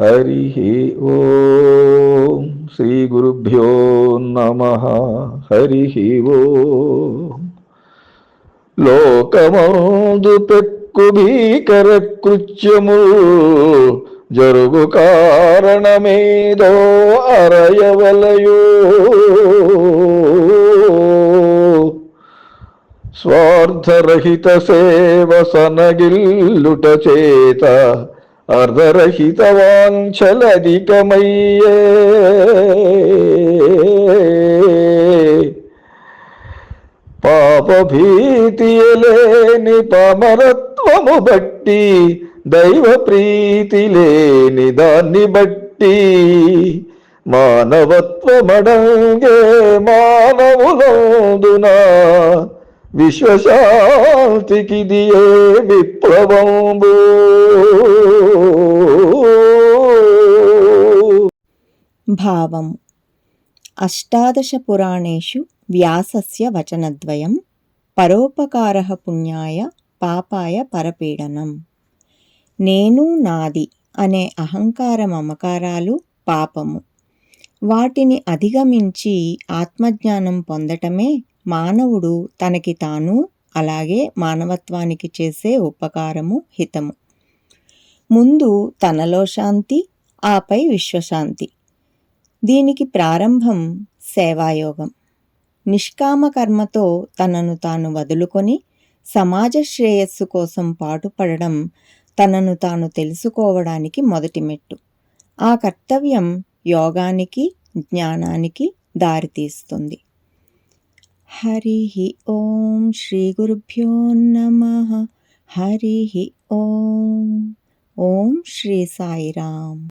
హరి ఓం శ్రీ గురుభ్యో నమ. హరి ఓం. లోకమందు పెక్కు భీకర కృత్యము జరుగు కారణమేదో అరయవలయో స్వార్థరహిత సేవ సనగిల్లుట చేత అర్ధరహిత వాంఛలధికమయ్యే పాప భీతియలేని పమరత్వము బట్టి దైవ ప్రీతి లేని దాన్ని బట్టి మానవత్వమడంగే మానవులందున విశ్వశాంతికి దియే విప్లవంబు. భావం. అష్టాదశ పురాణేషు వ్యాసస్య వచనద్వయం పరోపకార పుణ్యాయ పాపాయ పరపీడనం. నేను నాది అనే అహంకార మమకారాలు పాపము. వాటిని అధిగమించి ఆత్మజ్ఞానం పొందటమే మానవుడు తనకి తాను అలాగే మానవత్వానికి చేసే ఉపకారము హితము. ముందు తనలో శాంతి ఆపై విశ్వశాంతి. దీనికి ప్రారంభం సేవాయోగం. నిష్కామ కర్మతో తనను తాను వదులుకొని సమాజ శ్రేయస్సు కోసం పాటుపడడం తనను తాను తెలుసుకోవడానికి మొదటి మెట్టు. ఆ కర్తవ్యం యోగానికి జ్ఞానానికి దారితీస్తుంది. హరి ఓం శ్రీ గురుభ్యో నమ. హరి ఓం. ఓం శ్రీ సాయిరామ్.